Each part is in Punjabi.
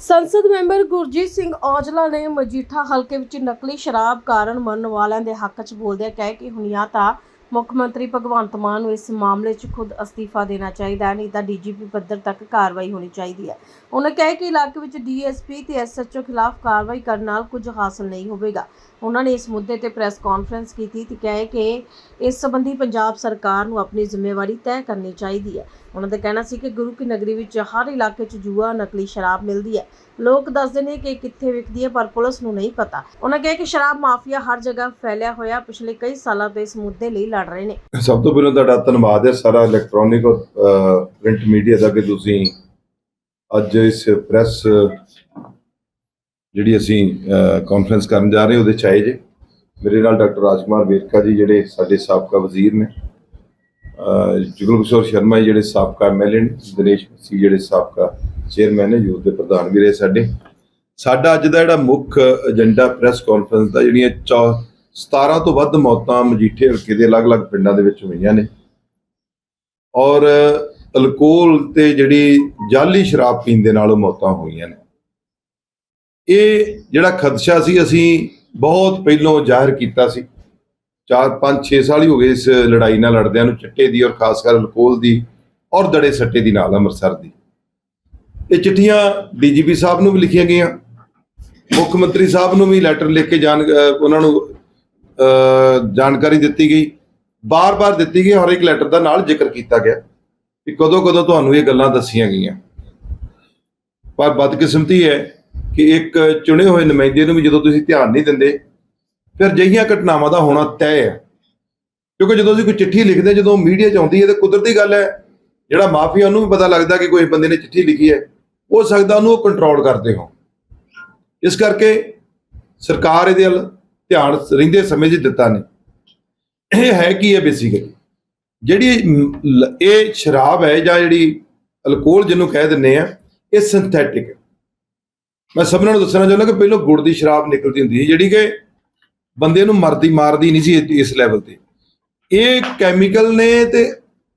ਸੰਸਦ ਮੈਂਬਰ ਗੁਰਜੀਤ ਸਿੰਘ ਔਜਲਾ ਨੇ ਮਜੀਠਾ ਹਲਕੇ ਵਿੱਚ ਨਕਲੀ ਸ਼ਰਾਬ ਕਾਰਨ ਮਰਨ ਵਾਲਿਆਂ ਦੇ ਹੱਕ 'ਚ ਬੋਲਦਿਆਂ ਕਹਿ ਕਿ ਹੁਣ ਜਾਂ ਤਾਂ ਮੁੱਖ ਮੰਤਰੀ ਭਗਵੰਤ ਮਾਨ ਨੂੰ ਇਸ ਮਾਮਲੇ 'ਚ ਖੁਦ ਅਸਤੀਫਾ ਦੇਣਾ ਚਾਹੀਦਾ ਹੈ, ਨਹੀਂ ਤਾਂ ਡੀਜੀਪੀ ਪੱਧਰ ਤੱਕ ਕਾਰਵਾਈ ਹੋਣੀ ਚਾਹੀਦੀ ਹੈ। ਉਹਨਾਂ ਕਹਿ ਕਿ ਇਲਾਕੇ ਵਿੱਚ ਡੀਐਸਪੀ ਤੇ ਐਸਐਚਓ ਖਿਲਾਫ ਕਾਰਵਾਈ ਕਰਨ ਨਾਲ ਕੁਝ ਹਾਸਲ ਨਹੀਂ ਹੋਵੇਗਾ। ਉਹਨਾਂ ਨੇ ਇਸ ਮੁੱਦੇ ਤੇ ਪ੍ਰੈਸ ਕਾਨਫਰੰਸ ਕੀਤੀ ਤੇ ਕਹੇ ਕਿ ਇਸ ਸੰਬੰਧੀ ਪੰਜਾਬ ਸਰਕਾਰ ਨੂੰ ਆਪਣੀ ਜ਼ਿੰਮੇਵਾਰੀ ਤੈਅ ਕਰਨੀ ਚਾਹੀਦੀ ਹੈ। ਉਹਨਾਂ ਦਾ ਕਹਿਣਾ ਸੀ ਕਿ ਗੁਰੂ ਕੀ ਨਗਰੀ ਵਿੱਚ ਹਰ ਇਲਾਕੇ 'ਚ ਜੂਆ, ਨਕਲੀ ਸ਼ਰਾਬ ਮਿਲਦੀ ਹੈ। ਲੋਕ ਦੱਸਦੇ ਨੇ ਕਿ ਕਿੱਥੇ ਵਿਕਦੀ ਹੈ, ਪਰ ਪੁਲਿਸ ਨੂੰ ਨਹੀਂ ਪਤਾ। ਉਹਨਾਂ ਕਿਹਾ ਕਿ ਸ਼ਰਾਬ ਮਾਫੀਆ ਹਰ ਜਗ੍ਹਾ ਫੈਲਿਆ ਹੋਇਆ ਪਿਛਲੇ ਕਈ ਸਾਲਾਂ ਤੋਂ ਇਸ ਮੁੱਦੇ ਲਈ ਲੜ ਰਹੇ ਨੇ। ਸਭ ਤੋਂ ਪਹਿਲਾਂ ਤੁਹਾਡਾ ਧੰਨਵਾਦ ਹੈ ਸਾਰਾ ਇਲੈਕਟ੍ਰੋਨਿਕ ਔਰ ਪ੍ਰਿੰਟ ਮੀਡੀਆ ਦਾ ਕਿ ਤੁਸੀਂ ਅੱਜ ਇਸ ਪ੍ਰੈਸ ਜਿਹੜੀ ਅਸੀਂ ਕਾਨਫਰੰਸ ਕਰਨ ਜਾ ਰਹੇ ਉਹਦੇ ਚ ਆਏ ਜੇ। ਮੇਰੇ ਨਾਲ ਡਾਕਟਰ ਰਾਜਕੁਮਾਰ ਵੇਰਕਾ ਜੀ ਜਿਹੜੇ ਸਾਡੇ ਸਾਬਕਾ ਵਜ਼ੀਰ ਨੇ। ਜੁਗਲ ਕਿਸ਼ੋਰ ਸ਼ਰਮਾ ਜੀ ਜਿਹੜੇ ਸਾਬਕਾ ਐਮਐਲਏ ਨੇ, ਦਿਨੇਸ਼ ਸੀ ਜਿਹੜੇ ਸਾਬਕਾ ਚੇਅਰਮੈਨ ਨੇ ਯੂਥ ਦੇ ਪ੍ਰਧਾਨ ਵੀ ਰਹੇ ਸਾਡੇ। ਸਾਡਾ ਅੱਜ ਦਾ ਜਿਹੜਾ ਮੁੱਖ ਏਜੰਡਾ ਪ੍ਰੈਸ ਕਾਨਫਰੰਸ ਦਾ, ਜਿਹੜੀਆਂ ਚੌ- 17 ਤੋਂ ਵੱਧ ਮੌਤਾਂ ਮਜੀਠੇ ਹਲਕੇ ਦੇ ਅਲੱਗ-ਅਲੱਗ ਪਿੰਡਾਂ ਦੇ ਵਿੱਚ ਹੋਈਆਂ ਨੇ। ਔਰ ਅਲਕੋਹਲ ਤੇ ਜਿਹੜੀ ਜਾਲੀ ਸ਼ਰਾਬ ਪੀਣ ਦੇ ਨਾਲ ਮੌਤਾਂ ਹੋਈਆਂ ਨੇ। ਇਹ ਜਿਹੜਾ ਖਦਸ਼ਾ ਸੀ, ਅਸੀਂ ਬਹੁਤ ਪਹਿਲਾਂ ਜ਼ਾਹਿਰ ਕੀਤਾ ਸੀ। 4 5 6 ਸਾਲ ਹੀ ਹੋ ਗਏ ਇਸ ਲੜਾਈ ਨਾਲ ਲੜਦਿਆਂ ਨੂੰ ਚਿੱਟੇ ਦੀ ਔਰ ਖਾਸ ਕਰ ਅਲਕੋਹਲ ਦੀ ਔਰ ਦੜੇ ਸੱਟੇ ਦੀ ਨਾਲ ਅੰਮ੍ਰਿਤਸਰ ਦੀ। ਇਹ ਚਿੱਠੀਆਂ ਡੀਜੀਪੀ ਸਾਹਿਬ ਨੂੰ ਵੀ ਲਿਖੀਆਂ ਗਈਆਂ। ਮੁੱਖ ਮੰਤਰੀ ਸਾਹਿਬ ਨੂੰ ਵੀ ਲੈਟਰ ਲਿਖ ਕੇ ਜਾਣ ਉਹਨਾਂ ਨੂੰ ਜਾਣਕਾਰੀ ਦਿੱਤੀ ਗਈ। ਬਾਰ-ਬਾਰ ਦਿੱਤੀ ਗਈ, ਹਰ ਇੱਕ ਲੈਟਰ ਦਾ ਨਾਲ ਜ਼ਿਕਰ ਕੀਤਾ ਗਿਆ ਕਿ ਕਦੋਂ ਕਦੋਂ ਤੁਹਾਨੂੰ ਇਹ ਗੱਲਾਂ ਦੱਸੀਆਂ ਗਈਆਂ। ਪਰ ਬਦਕਿਸਮਤੀ ਹੈ ਕਿ ਇੱਕ ਚੁਣੇ ਹੋਏ ਨੁਮਾਇੰਦੇ ਨੂੰ ਵੀ ਜਦੋਂ ਤੁਸੀਂ ਧਿਆਨ ਨਹੀਂ ਦਿੰਦੇ, ਫਿਰ ਅਜਿਹੀਆਂ ਘਟਨਾਵਾਂ ਦਾ ਹੋਣਾ ਤੈਅ ਹੈ। ਕਿਉਂਕਿ ਜਦੋਂ ਅਸੀਂ ਕੋਈ ਚਿੱਠੀ ਲਿਖਦੇ ਜਦੋਂ ਮੀਡੀਆ 'ਚ ਆਉਂਦੀ ਹੈ, ਤਾਂ ਕੁਦਰਤੀ ਗੱਲ ਹੈ, ਜਿਹੜਾ ਮਾਫੀਆ ਉਹਨੂੰ ਵੀ ਪਤਾ ਲੱਗਦਾ ਕਿ ਕੋਈ ਬੰਦੇ ਨੇ ਚਿੱਠੀ ਲਿਖੀ ਹੈ, ਹੋ ਸਕਦਾ ਉਹਨੂੰ ਉਹ ਕੰਟਰੋਲ ਕਰਦੇ ਹੋ ਇਸ ਕਰਕੇ ਸਰਕਾਰ ਇਹਦੇ ਵੱਲ ਧਿਆਨ ਰਹਿੰਦੇ ਸਮੇਂ 'ਚ ਦਿੱਤਾ ਨਹੀਂ। ਇਹ ਹੈ ਕੀ ਹੈ ਬੇਸਿਕਲੀ ਜਿਹੜੀ ਇਹ ਸ਼ਰਾਬ ਹੈ ਜਾਂ ਜਿਹੜੀ ਅਲਕੋਹਲ ਜਿਹਨੂੰ ਕਹਿ ਦਿੰਨੇ ਆ ਇਹ ਸਿੰਥੈਟਿਕ ਹੈ। ਮੈਂ ਸਭਨਾਂ ਨੂੰ ਦੱਸਣਾ ਚਾਹੁੰਦਾ ਕਿ ਪਹਿਲਾਂ ਗੁੜ ਦੀ ਸ਼ਰਾਬ ਨਿਕਲਦੀ ਹੁੰਦੀ ਸੀ ਜਿਹੜੀ ਕਿ ਬੰਦੇ ਨੂੰ ਮਰਦੀ ਮਾਰਦੀ ਨਹੀਂ ਸੀ ਇਸ ਲੈਵਲ ਤੇ। ਇਹ ਕੈਮੀਕਲ ਨੇ ਤੇ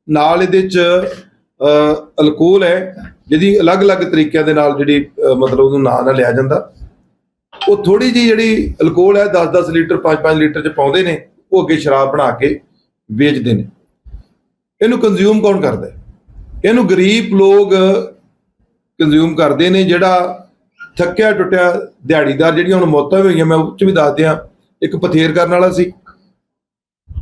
ਨਾਲ ਇਹਦੇ ਚ ਅ, ਅਲਕੋਹਲ ਹੈ ਜਿਹਦੀ ਅਲੱਗ-ਅਲੱਗ ਤਰੀਕਿਆਂ ਦੇ ਨਾਲ ਜਿਹੜੀ ਮਤਲਬ ਉਹਨੂੰ ਨਾਂ ਨਾਲ ਲਿਆ ਜਾਂਦਾ। ਉਹ ਥੋੜੀ ਜੀ ਜਿਹੜੀ ਅਲਕੋਹਲ ਹੈ 10-10 ਲੀਟਰ 5-5 ਲੀਟਰ ਚ ਪਾਉਂਦੇ ਨੇ, ਉਹ ਅੱਗੇ ਸ਼ਰਾਬ ਬਣਾ ਕੇ ਵੇਚਦੇ ਨੇ। ਇਹਨੂੰ ਕੰਜ਼ਿਊਮ ਕੌਣ ਕਰਦਾ ਇਹਨੂੰ ਗਰੀਬ ਲੋਕ ਕੰਜ਼ਿਊਮ ਕਰਦੇ ਨੇ, ਜਿਹੜਾ ਥੱਕਿਆ ਟੁੱਟਿਆ ਦਿਹਾੜੀਦਾਰ ਜਿਹੜੀਆਂ ਹੁਣ ਮੌਤਾਂ ਵੀ ਹੋਈਆਂ, ਮੈਂ ਉਹ ਚ ਵੀ ਦੱਸ ਦਿਆਂ, ਇੱਕ ਪਥੇਰ ਕਰਨ ਵਾਲਾ ਸੀ,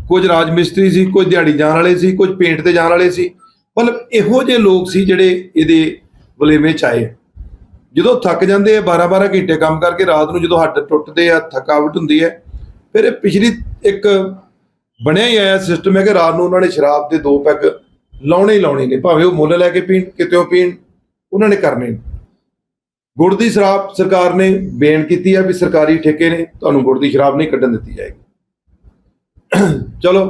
ਕੁਝ ਰਾਜ ਮਿਸਤਰੀ ਸੀ, ਕੁਝ ਦਿਹਾੜੀ ਜਾਣ ਵਾਲੇ ਸੀ, ਕੁਝ ਪੇਂਟ ਤੇ ਜਾਣ ਵਾਲੇ ਸੀ, ਮਤਲਬ ਇਹੋ ਜਿਹੇ ਲੋਕ ਸੀ ਜਿਹੜੇ ਇਹਦੇ ਵਲੇਵੇਂ ਚ ਆਏ ਜਦੋਂ ਥੱਕ ਜਾਂਦੇ ਆ 12-12 ਘੰਟੇ ਕੰਮ ਕਰਕੇ ਰਾਤ ਨੂੰ ਜਦੋਂ ਹੱਡ ਟੁੱਟਦੇ ਆ, ਥਕਾਵਟ ਹੁੰਦੀ ਹੈ, ਫਿਰ ਇਹ ਪਿਛਲੀ ਇੱਕ ਬਣਿਆ ਹੀ ਆਇਆ ਸਿਸਟਮ ਹੈ ਕਿ ਰਾਤ ਨੂੰ ਉਹਨਾਂ ਨੇ ਸ਼ਰਾਬ ਦੇ ਦੋ ਪੈਗ ਲਾਉਣੇ ਹੀ ਲਾਉਣੇ ਨੇ, ਭਾਵੇਂ ਉਹ ਮੁੱਲ ਲੈ ਕੇ ਪੀਣ ਕਿਤੇੋਂ ਪੀਣ, ਉਹਨਾਂ ਨੇ ਕਰਨੇ ਨੇ। ਗੁੜ ਦੀ ਸ਼ਰਾਬ ਸਰਕਾਰ ਨੇ ਬੇਨ ਕੀਤੀ ਹੈ ਵੀ ਸਰਕਾਰੀ ਠੇਕੇ ਨੇ, ਤੁਹਾਨੂੰ ਗੁੜ ਦੀ ਸ਼ਰਾਬ ਨਹੀਂ ਕੱਢਣ ਦਿੱਤੀ ਜਾਏਗੀ ਚਲੋ,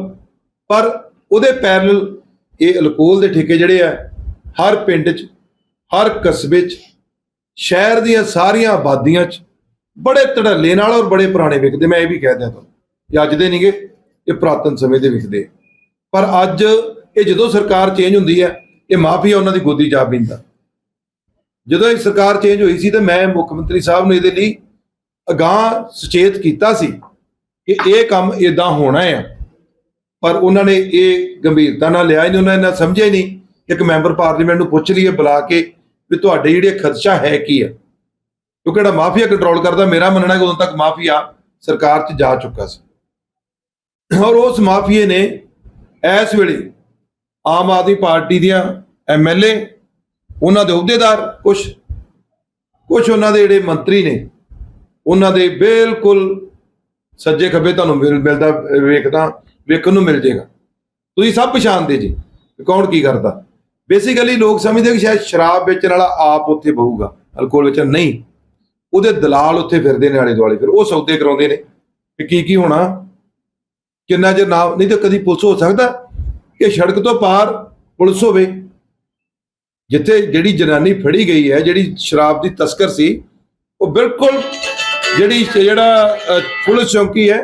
ਪਰ ਉਹਦੇ ਪੈਰਲ ਇਹ ਅਲਕੋਹਲ ਦੇ ਠੇਕੇ ਜਿਹੜੇ ਆ, ਹਰ ਪਿੰਡ 'ਚ, ਹਰ ਕਸਬੇ 'ਚ ਸ਼ਹਿਰ ਦੀਆਂ ਸਾਰੀਆਂ ਆਬਾਦੀਆਂ 'ਚ ਬੜੇ ਧੜੱਲੇ ਨਾਲ ਔਰ ਬੜੇ ਪੁਰਾਣੇ ਵਿਕਦੇ, ਮੈਂ ਇਹ ਵੀ ਕਹਿ ਦਿਆਂ ਤੁਹਾਨੂੰ ਇਹ ਅੱਜ ਦੇ ਨਹੀਂਗੇ ਇਹ ਪੁਰਾਤਨ ਸਮੇਂ ਦੇ ਵਿਕਦੇ। ਪਰ ਅੱਜ ਇਹ ਜਦੋਂ ਸਰਕਾਰ ਚੇਂਜ ਹੁੰਦੀ ਹੈ, ਇਹ ਮਾਫੀਆ ਉਹਨਾਂ ਦੀ ਗੋਦੀ ਜਾ ਪੈਂਦਾ। ਜਦੋਂ ਇਹ ਸਰਕਾਰ ਚੇਂਜ ਹੋਈ ਸੀ ਤੇ ਮੈਂ ਮੁੱਖ ਮੰਤਰੀ ਸਾਹਿਬ ਨੂੰ ਇਹਦੇ ਲਈ ਅਗਾਹ ਸੁਚੇਤ ਕੀਤਾ ਸੀ ਕਿ ਇਹ ਕੰਮ ਇਦਾਂ ਹੋਣਾ ਹੈ ਪਰ ਉਹਨਾਂ ਨੇ ਇਹ ਗੰਭੀਰਤਾ ਨਾਲ ਲਿਆ ਹੀ ਨਹੀਂ, ਉਹਨਾਂ ਨੇ ਸਮਝਿਆ ਹੀ ਨਹੀਂ। ਇੱਕ ਮੈਂਬਰ ਪਾਰਲੀਮੈਂਟ ਨੂੰ ਪੁੱਛ ਲਈਏ, ਬੁਲਾ ਕੇ ਵੀ ਤੁਹਾਡੇ ਜਿਹੜੇ ਖਦਸ਼ਾ ਹੈ ਕੀ ਆ? ਕਿਉਂਕਿ ਜਿਹੜਾ ਮਾਫੀਆ ਕੰਟਰੋਲ ਕਰਦਾ, ਮੇਰਾ ਮੰਨਣਾ ਕਿ ਉਦੋਂ ਤੱਕ ਮਾਫੀਆ ਸਰਕਾਰ 'ਚ ਜਾ ਚੁੱਕਾ ਸੀ। ਔਰ ਉਸ ਮਾਫੀਏ ਨੇ ਇਸ ਵੇਲੇ ਆਮ ਆਦਮੀ ਪਾਰਟੀ ਦੀਆਂ ਐਮਐਲਏ ਉਹਨਾਂ ਦੇ ਅਹੁਦੇਦਾਰ ਕੁਝ ਕੁਝ ਉਹਨਾਂ ਦੇ ਜਿਹੜੇ ਮੰਤਰੀ ਨੇ, ਉਹਨਾਂ ਦੇ ਬਿਲਕੁਲ ਸੱਜੇ ਖੱਬੇ ਤੁਹਾਨੂੰ ਮਿਲ- ਮਿਲਦਾ ਵੇਖਦਾ, ਵੇਖਣ ਨੂੰ ਮਿਲ ਜੇਗਾ ਤੁਸੀਂ ਸਭ ਪਛਾਣਦੇ ਜੀ ਕੌਣ ਕੀ ਕਰਦਾ। ਬੇਸਿਕਲੀ ਲੋਕ ਸਮਝਦੇ ਕਿ ਸ਼ਾਇਦ ਸ਼ਰਾਬ ਵੇਚਣ ਵਾਲਾ ਆਪ ਉੱਥੇ ਬਹੂਗਾ, ਅਲਕੋਹਲ ਵੇਚਣ, ਨਹੀਂ। ਉਹਦੇ ਦਲਾਲ ਉੱਥੇ ਫਿਰਦੇ ਨੇ ਆਲੇ ਦੁਆਲੇ, ਫਿਰ ਉਹ ਸੌਦੇ ਕਰਾਉਂਦੇ ਨੇ। ਕਿ ਕੀ ਕੀ ਹੋਣਾ? ਕਿੰਨਾ ਚਿਰ ਨਾ ਨਹੀਂ ਤਾਂ ਕਦੀ ਪੁਲਿਸ ਹੋ ਸਕਦਾ ਕਿ ਸੜਕ ਤੋਂ ਪਾਰ ਪੁਲਿਸ ਹੋਵੇ। ਜਿੱਥੇ ਜਿਹੜੀ ਜਨਾਨੀ ਫੜੀ ਗਈ ਹੈ, ਜਿਹੜੀ ਸ਼ਰਾਬ ਦੀ ਤਸਕਰ ਸੀ, ਉਹ ਬਿਲਕੁਲ ਜਿਹੜੀ ਜਿਹੜਾ ਪੁਲਿਸ ਚੌਂਕੀ ਹੈ,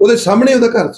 ਉਹਦੇ ਸਾਹਮਣੇ ਉਹਦਾ ਘਰ ਸੀ।